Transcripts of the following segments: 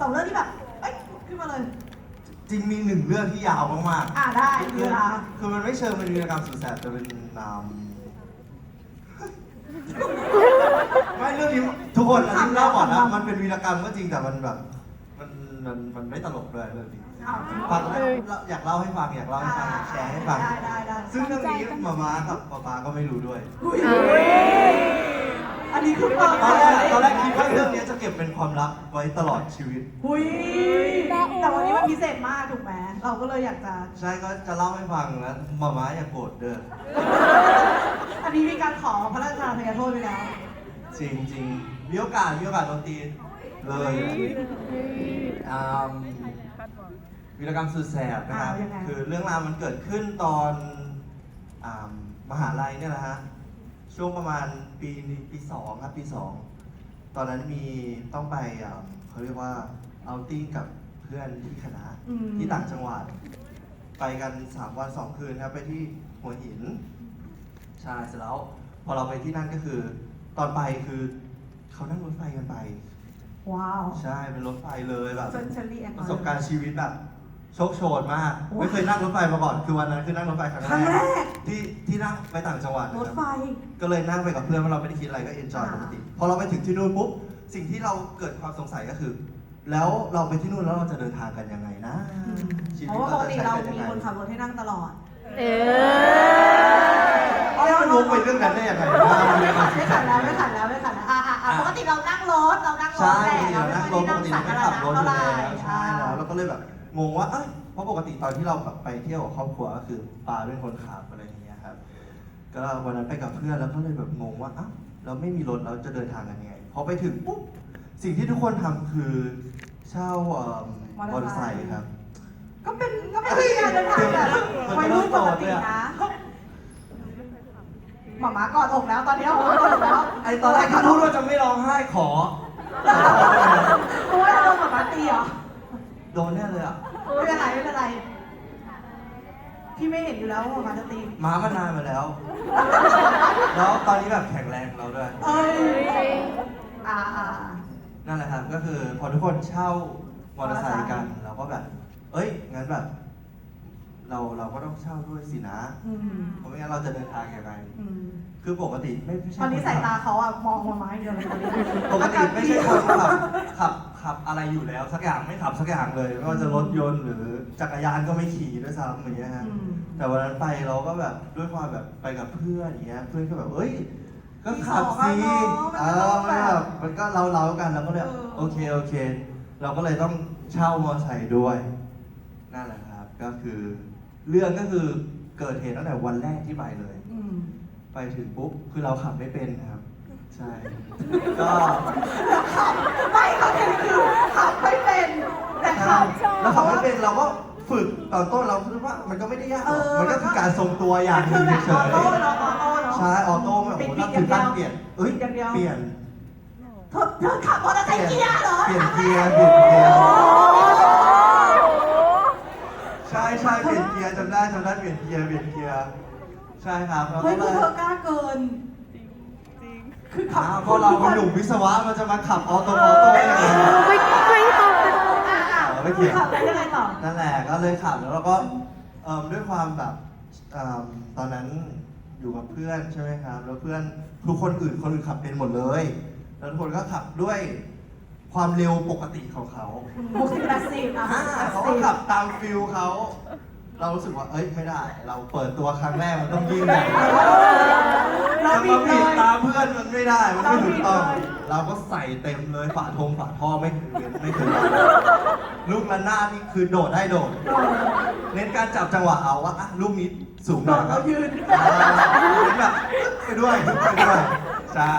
สองเรื่องที่แบบเอ้ยขึ้นมาเลย จริงมีหนึ่งเรื่องที่ยาวมากๆอ่าได้มีคือเวลาคือมันไม่เชิงเป็นวีรกรรมสุดแสบแต่เป็นนามไม่เรื่องนี้ทุกคนอันนี้เล่าก่อนนะมันเป็นวีรกรรมก็จริงแต่มันแบบ มันมันมันไม่ตลกเลยเรื่องนี้อ้าวฟังแล้วอยากเล่าให้ฟังอยากเล่าให้ฟังอยากแชร์ให้ฟัง ได้ได้ได้ซึ่งเรื่องนี้มาม่ากับป๊าป๊าก็ไม่รู้ด้วย อุ๊ย อันนี้คือเปิดตอนแรกตอนแรกคิดว่าเรื่องนี้จะเก็บเป็นความลับไว้ตลอดชีวิต หุยแต่วันนี้มันพิเศษมากถูกไหมเราก็เลยอยากจะ ใช่ก็จะเล่าให้ฟังแล้วมาม่าอย่าโกรธเด้อ อันนี้มีการขอพระราชทานอภัยโทษไปแล้ว จริงจริงมีโอกาสมีโอกาสโดนตีเลยอ่าวีรกรรมสุดแสบนะครับอ่ายังไงคือเรื่องราวมันเกิดขึ้นตอนอ่ามหาลัยเนี่ยแหละฮะ ช่วงประมาณปีนี้ปีสองครับปีสองตอนนั้นมีต้องไปอ่าเขาเรียกว่าเอาติ้งกับเพื่อนที่คณะอืม ที่ต่างจังหวัด ไปกันสามวันสองคืนครับ ไปที่หัวหินใช่เสร็จแล้ว พอเราไปที่นั่นก็คือ ตอนไปคือเขานั่งรถไฟกันไป ว้าว ใช่เป็นรถไฟเลยแบบเซนเชอรี่แอนประสบการณ์ชีวิตแบบ โชคโชนมากโอ้ยไม่เคยนั่งรถไฟมาก่อน คือวันนั้นคือนั่งรถไฟครั้งครั้งแรแรกก ที่ที่นั่งไปต่างจังหวัดรนะถครับไฟ ก็เลยนั่งไปกับเพื่อนเพราะเราไม่ได้คิดอะไรก็เอนจอยอ่าปกติพอเราไปถึงที่นู่นปุ๊บสิ่งที่เราเกิดความสงสัยก็คือ แล้วเราไปที่นู่นแล้วเราจะเดินทางกันยังไงนะชีเพวิตราะว่าปเรากจะติใช้เรากันยังมีไงคนขับรถให้นั่งตลอดเออ เอ้ยมันรู้ไปเรื่องนั้นได้ยังไงนะมันเป็นความไม่คิดขัดแล้วไม่ขัดแล้วไม่ขัดแล้วอะอะอะปกติเรานั่งรถเรานั่งรถใช่แหละเรา งงว่าเอ้ยเพราะปกติตอนที่เราแบบไปเที่ยวกับครอบครัวก็คือปาเป็นคนขับอะไรอย่างเงี้ยครับ ก็วันนั้นไปกับเพื่อนแล้วก็เลยแบบงงว่าอ้าวเราไม่มีรถเราจะเดินทางกันยังไงพอไปถึงปุ๊บสิ่งที่ทุกคนทำคือเช่าเอ่อมอเตอร์ไซค์ครับ ก็เป็นก็เป็นวิธีการเดินทางแบบวัยรุ่นปกตินะหมาม้ากอดอกแล้วตอนนี้หมาม้ากอดอกแล้วไอตอนแรกที่พูดว่าจะไม่ร้องไห้ขอเพราะว่าเราโดนหมาม้าตีเหรอ โดนแน่เลยอะ ไม่เป็นไรไม่เป็นไร พี่ไม่เห็นอยู่แล้วว่าหมาม้าจะตีม้ามานานมาแล้ว แล้วตอนนี้แบบแข็งแรงเราด้วย เอ้ยอ่าอ่านั่นแหละครับ ก็คือพอทุกคนเช่ามอเตอร์ไซค์กันเราก็แบบ เอ้ย งั้นแบบ เราเราก็ต้องเช่าด้วยสินะ อืมเพราะไม่งั้นเราจะเดินทางยังไง อืมคือปกติไม่ไม่ใช่ตอนนี้คสายขับตาเขาอะมองหมาม้าอย่างเดียวเลยตอนนี้ ปกติไม่ใช่คนขับขับ ขับอะไรอยู่แล้ว สักอย่างไม่ขับสักอย่างเลยไม่ว่าจะรถยนต์หรือจักรยานก็ไม่ขี่ด้วยซ้ำอย่างเงี้ยฮะอืมแต่วันนั้นไปเราก็แบบด้วยความแบบไปกับเพื่อนอย่างเงี้ยเพื่อนก็แบบเอ้ยก็ขับสิมีสเอองอะเนอะมันก็ต้องแบบอมันแบบมันก็เราเราๆกันเราก็เลยเออโอเคโอเค เราก็เลยต้องเช่ามอเตอร์ไซค์ด้วยนั่นแหละครับ ก็คือเรื่องก็คือเกิดเหตุตั้งแต่วันแรกที่ไปเลยอืมไปถึงปุ๊บคือเราขับไม่เป็นครับ ใช่ ก็ไม่เขาเป็นคือขับไม่เป็น แต่ขับเราขับไม่เป็นเราก็ฝึกตอนต้นเราคิดว่ามันก็ไม่ได้ยากหรอกเออมันก็คือการทรงตัวอย่างหคืนึ่องแบบเฉออยโต้เนาะออโต้เนาะๆใช่ออโต้ไม่โอ้โหปิถ้าดถึงๆขั้นอย่างเดียวเปลี่ยนเอ้ยปิดอย่างเดียวเปลี่ยนเธอเธอขับมอเตอร์ไซค์เกียร์เหรอเปลี่ยนเกียร์เปลี่ยนเกียร์ใช่ใช่เปลี่ยนเกียร์จำได้จำได้เปลี่ยนเกียร์เปลี่ยนเกียร์ใช่ครับเราเฮ้ก็ยเลคือยเธอกล้าเกิน คือขัอ้าบวเพราะเราเป็นหนุ่มวิศวะมันจะมาขับออโต้ออโต้ได้ยังไงไม่ไม่ตอบกันอะอะเอาไม่เกี่ยวขับได้ยังไงต่อนั่นแหละก็เลยขับแล้วเราก็เอิ่มด้วยความแบบเอิ่มตอนนั้นอยู่กับเพื่อนใช่ไหมครับ แล้วเพื่อนทุกคนอื่นคนอื่นขับเป็นหมดเลย แล้วทุกคนก็ขับด้วยความเร็วปกติของเขา หกสิบแปดสิบอะอ่าเขาก็ขับตามฟิลเขา เรารู้สึกว่า เอ้ยไม่ได้ เราเปิดตัวครั้งแรกมันต้องยิ่งใหญ่เราจะบิมาดเลผิดยตามเพื่อนมันไม่ได้ มันไม่ถูกต้อง เราผิดเลยเราก็ใส่เต็มเลยฝาทงฝาท่อไม่เคยเว้นไม่เคยละลูกระนาดนี่คือโดดได้โดด เน้นการจับจังหวะเอาว่าอะลูกนี้สูงหโดน่อยดครัเราบยืนอ่าเน้นแบบไปด้วยไปด้วย ใช่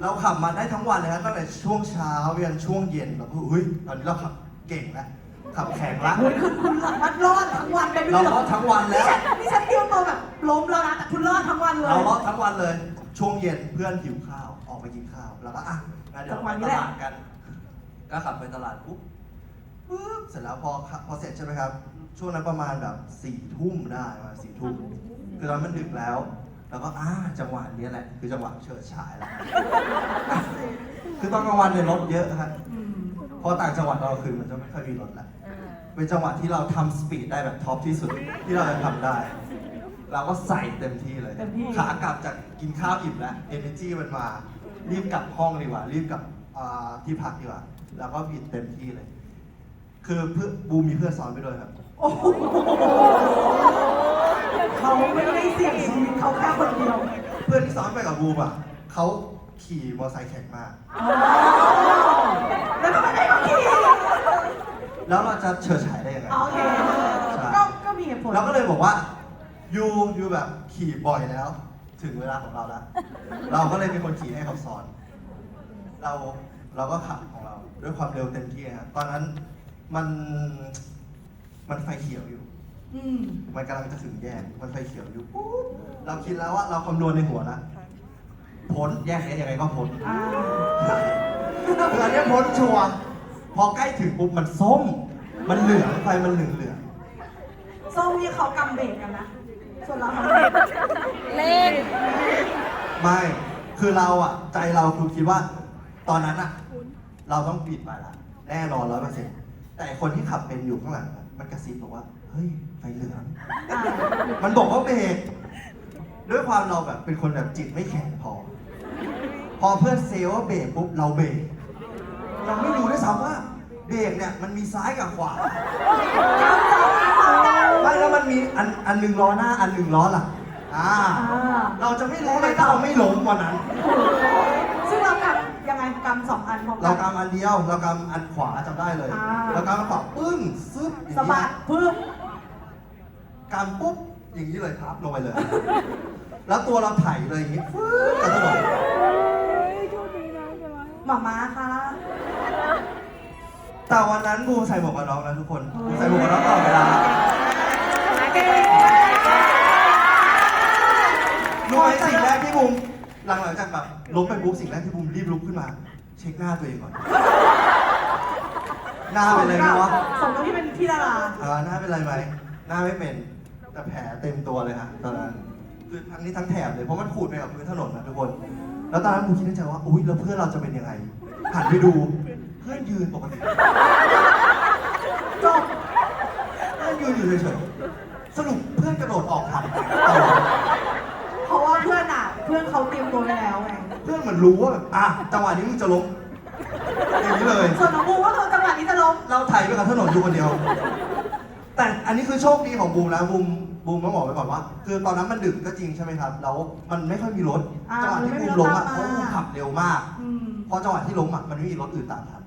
เราขับมาได้ทั้งวันเลยครับตั้งแต่ช่วงเช้ายันช่วงเย็นเราก็เฮ้ยตอนนี้เราขับเก่งแล้ว ขับแข็งแล้วโอ้ยคือคุณสามารถรอดทั้งวันได้ด้วเรายเหรรออดทั้งวันแล้ว นี่ฉันนี่ฉันเตรียมตัวแบบล้มแล้วนะแต่คุณรอดทั้งวันเลย เรารอดทั้งวันเลย ช่วงเย็นเพื่อนหิวข้าวออกไปกินข้าว แล้วก็อะงั้นเดี๋ยวไปตลาดกันก็ขับไปตลาดปุ๊บปุ๊บเสร็จแล้วพอขับพอเสร็จใช่ไหมครับ ช่วงนั้นประมาณแบบสี่ทุ่มได้ประมาณสี่ทุ่มคือตอนนนมันดึกแล้ว แล้วก็อ่าจังหวะนี้แหละ คือจังหวะเฉิดฉายแล้วคือตอนกลางวันเนี่ยรถเยอะครับอืม เพราะต่างจังหวัดเราคือมันจะไม่ค่อยมีรถแล้วเป็นจังหวะที่เราทำสปีดได้แบบท็อปที่สุดที่เราจะทำได้ เราก็ใส่เต็มที่เลยเต็มที่ ขากลับจากกินข้าวอิ่มแล้วเอเนจีมันมา รีบกลับห้องดีกว่า รีบกลับอ่าที่พักดีกว่าแล้วก็บิดเต็มที่เลย คือเพื่อนบูมมีเพื่อนซ้อนไปด้วยครับโอ้โหเขาไม่ได้เสี่ยงชีวิตเขาแค่คนเดียว เพื่อนที่ซ้อนไปกับบูมอะเขา ขี่มอเตอร์ไซค์แข่งมากแล้วก็ไม่ได้มาขี่แล้วเราจะเฉิดฉายได้ยังไง โอเคใช่ก็ก็มีเหตุผลเราก็เลยบอกว่ายูยูแบบขี่บ่อยแล้ว ถึงเวลาของเราแล้ว เราก็เลยเป็นคนขี่ให้เขาซ้อน เราเราก็ขับของเรา ด้วยความเร็วเต็มที่นะครับตอนนั้นมันมันไฟเขียวอยู่ อืมมันกำลังจะถึงแยกมันไฟเขียวอยู่ปุ๊บเราคิดแล้วว่าเราคำนวณในหัวแล้ว พ้นแยกนี้ยังไงก็พ้นอ่าเพื่อนเนี่ยพ้นชัวร์พอใกล้ถึงปุ๊บมันส้ม มันเหลืองไฟมันเหลืองเหลืองส้มนี่เขากำเบรกกันนะ ส่วนเราทำเบรกเล่น ไม่คือเราอะ ใจเราคือคิดว่า ตอนนั้นอะ เราต้องปิดไปละแน่นอนร้อยเปอร์เซ็นต์แต่คนที่ขับเป็นอยู่ข้างหลังอะมันกระซิบบอกว่า เฮ้ย ไฟเหลืองอ่ามันบอกว่าเบรก ด้วยความเราแบบเป็นคนแบบจิตไม่แข็งพอ พอเพื่อนเซลว่าเบรกปุ๊บเราเบรกเราไม่รู้ด้วยซ้ำว่าเบรกเนี่ยมันมีซ้ายกับขวาไม่แล้วมันมีอันอันหนึ่งล้อหน้าอันหนึ่งล้อหลังอ่าอ่าเราจะไม่รู้เลยถ้าเราไม่ล้มวันนั้น ซึ่งเรากำยังไงกำสองอันพร้อมเรากันกำอันเดียวเรากำอันขวาจำได้เลย อ่า เรากำอันขวาปึ้งซึบอย่างสะบันี้ดปึ๊บ กำปุ๊บอย่างนี้เลยครับลงไปเลย แล้วตัวเราไถเลยอย่างนี้ฟื้นกระโดดหมาม้าคะแต่วันนั้นบูมใส่หมวกกันน็อกนะทุกคนบูมใส่หมวกกันน็อกตลอดเวลารู้ไหมสิ่งแรกที่บูมหลังหลังจากแบบล้มไปปุ๊บสิ่งแรกที่บูมรีบลุกขึ้นมา เช็คหน้าตัวเองก่อน หน้าเป็นไรไหมวะสมกับที่เป็นพี่ดาราอ่าหน้าเป็นไรไหมหน้าไม่เป็นแต่แผลเต็มตัวเลยฮะตอนนั้น คือทั้งนี้ทั้งแถบเลยเพราะมันขูดไปกับพื้นถนนนะทุกคน แล้วตอนนั้นผมคิดในใจว่าอุ้ยแล้วเพื่อนเราจะเป็นยังไงหันไปดูเพื่อนยืนปกติจบเพื่อนยืนอยู่เฉยๆสรุปเพื่อนกระโดดออกทันตลอดเพราะว่าเพื่อนอะ เพื่อนเขาเตรียมตัวไว้แล้วไงเพื่อนเหมือนรู้ว่าแบบอะจังหวะนี้มึงจะล้มอย่างนี้เลย ส่วนน้องบูมก็คือจังหวะนี้จะล้มเราถ่ายไปกับถนนอยู่คนเดียว แต่อันนี้คือโชคดีของบูมนะบูม บูมต้องบอกไว้ก่อนว่า คือตอนนั้นมันดึกก็จริงใช่ไหมครับ แล้วมันไม่ค่อยมีรถอ่าจังหวะที่มันไม่บูมีมรถล้มอะตามเพมาราะบูมขับเร็วมากอืมพอจังหวะที่ล้มอะมันไม่มีรถอื่นตามทัน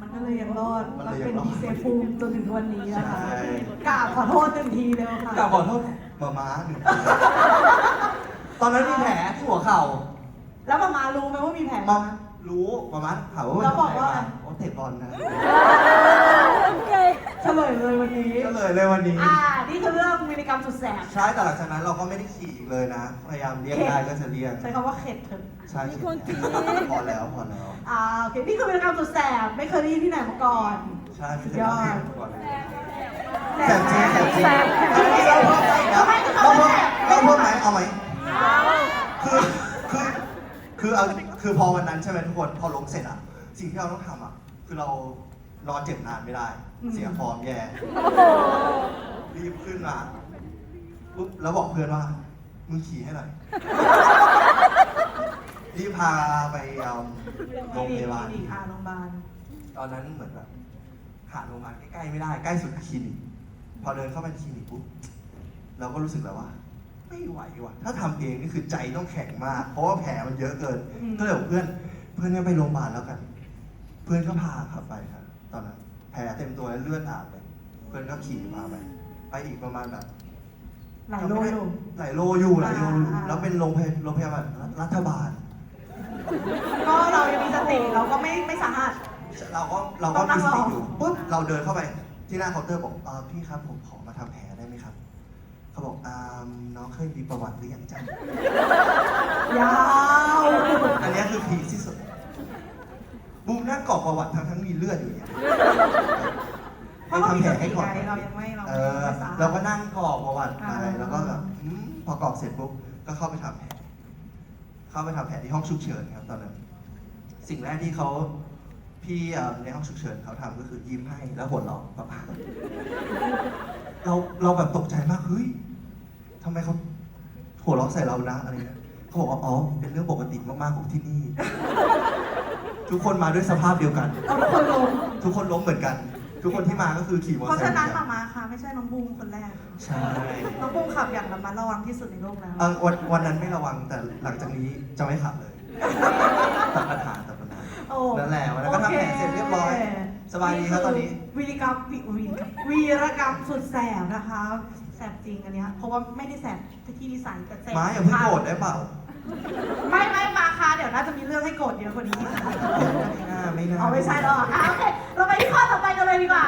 มันก็เลยยังรอดมันแล้เลวยยังเป็นรอด ดีเซฟูมจนถึงวันนี้นะคะใช่กราบขอโทษหนึ่งทีเดียวค่ะ กลับขอโทษมาม้าหนึ่งทีตอนนั้นมีแผลที่หัวเข่าแล้วมามารู้ไหมว่ามีแผล มารู้มาม้าถามว่าแล้วบอกว่าโอ้เตะบอลนะ เฉลยเลยวันนี้ ก็เลยเลยวันนี้ อ่า นี่คือเรื่องมิลลิกรัมสุดแสบใช่แต่หลังจากนั้นเราก็ไม่ได้ขี่อีกเลยนะ พยายามเลี่ยงได้ก็จะเลี่ยงใช้คำว่าเข็ดเถอะใช่มีคนขี่ พอแล้วพอแล้ว อ่าโอเคนี่คือมิลลิกรัมสุดแสบไม่เคยได้ยินที่ไหนมาก่อน ใช่ไม่ใช่ยอดก่อนเลยแสบจริงแสบจริงแสบอันนี้เราเพิ่มได้อีกนะเราเพิ่มเราเพิ่มไหมเอาไหมคือคือคือเอาคือพอวันนั้นใช่ไหมทุกคนพอล้มเสร็จอะสิ่งที่เราต้องทำอะคือเรา นอนเจ็บนานไม่ได้ เสียฟอร์มแย่รีบขึ้นมาปุ๊บแล้วบอกเพื่อนว่า มึงขี่ให้หน่อย รีบพาไปเอาโรงพยาบาลคลินิกอ่าโรงพยาบาล ตอนนั้นเหมือนแบบหาโรงพยาบาลใกล้ๆไม่ได้ ใกล้สุดคือคลินิก พอเดินเข้าไปในคลินิกปุ๊บ เราก็รู้สึกแล้วว่า ไม่ไหวว่ะ ถ้าทำเองนี่คือใจต้องแข็งมาก เพราะว่าแผลมันเยอะเกินอืมก็เลยบอกเพื่อน เพื่อนงั้นไปโรงพยาบาลแล้วกัน เพื่อนก็พาขับไปครับต อนนั้นแผลเต็มตัวแล้วเลือดอาบเลยเพื่อนก็ขี่พาไปไปอีกประมาณแบบหลายโลอยู่หลายโลอยู่หลายโลอยู่อ่าแล้วเป็นโรงพยโรงพยาบาลรัฐบาล ก็เรายังมีสติเราก็ไม่ไม่สามารถเราก็เราก็ต้องนั่มีงสติรอออยู่ปุ๊บเราเดินเข้าไป ที่หน้าเคาน์เตอร์บอกเออพี่ครับผมขอมาทำแผลได้ไหมครับ เขาบอกอ่าน้องเคยมีประวัติหรือยังจ๊ะยาวอันเนี้ยคือพีคที่สุด บูมนั่งกรอกประวัติทั้งทั้งมีเลือดอยู่เนี่ยเพให้ราะเรามีทำแผสลให้ติก่อนไงเรายังไม่เราเอไม่อสามารถเราก็นั่งกรอกประวัติไปอ่าแล้วก็แบบอืมพอกรอกเสร็จปุ๊บก็เข้าไปทำแผลเข้าไปทำแผลที่ห้องฉุกเฉินครับตอนนั้น สิ่งแรกที่เขาพพี่เอ่อในห้องฉุกเฉินเขาทำก็คือยิ้มให้แล้วหัวเราะแบบเราเราแบบตกใจมากเฮ้ยทำไมเขาหัวเราะใส่เรานะอะไรเงี้ย เขาบอกว่าอ๋อเป็นเรื่องปกติมากๆของที่นี่ ทุกคนมาด้วยสภาพเดียวกัน เอาทุกคนลง ทุกคนล้มเหมือนกัน ทุกคนที่มาก็คือขี่มอเพเตอร์ราะไซฉะค์เหมืนั้อนนกันมามาค่ะ ไม่ใช่น้องบูมคนแรกค่ะใช่น้องบูมขับอย่างระมัดระวังที่สุดในโลกแล้ว เออวันวันนั้นไม่ระวังแต่หลังจากนี้จะไม่ขับเลยตัดปัญหาตัดปัญหา โอ้นั่นแหละวันนั้นก็ทำแผลเสร็จเรียบร้อยสบายดีครับตอนนี้ วีรกรรมวีวีรกรรมวีรกรรมสุดแสบนะคะ แสบจริงอันเนี้ยเพราะว่าไม่ได้แสบที่นิสัยแต่แสบม้าอย่าเพิ่งโกรธได้เปล่า ไม่ไม่มาค่ะเดี๋ยวน่าจะมีเรื่องให้โกรธเยอะกว่านี้ ไม่น่าไม่น่า เอาไม่ใช่หรอกอะโอเค เราไปที่ข้อต่อไปกันเลยดีกว่า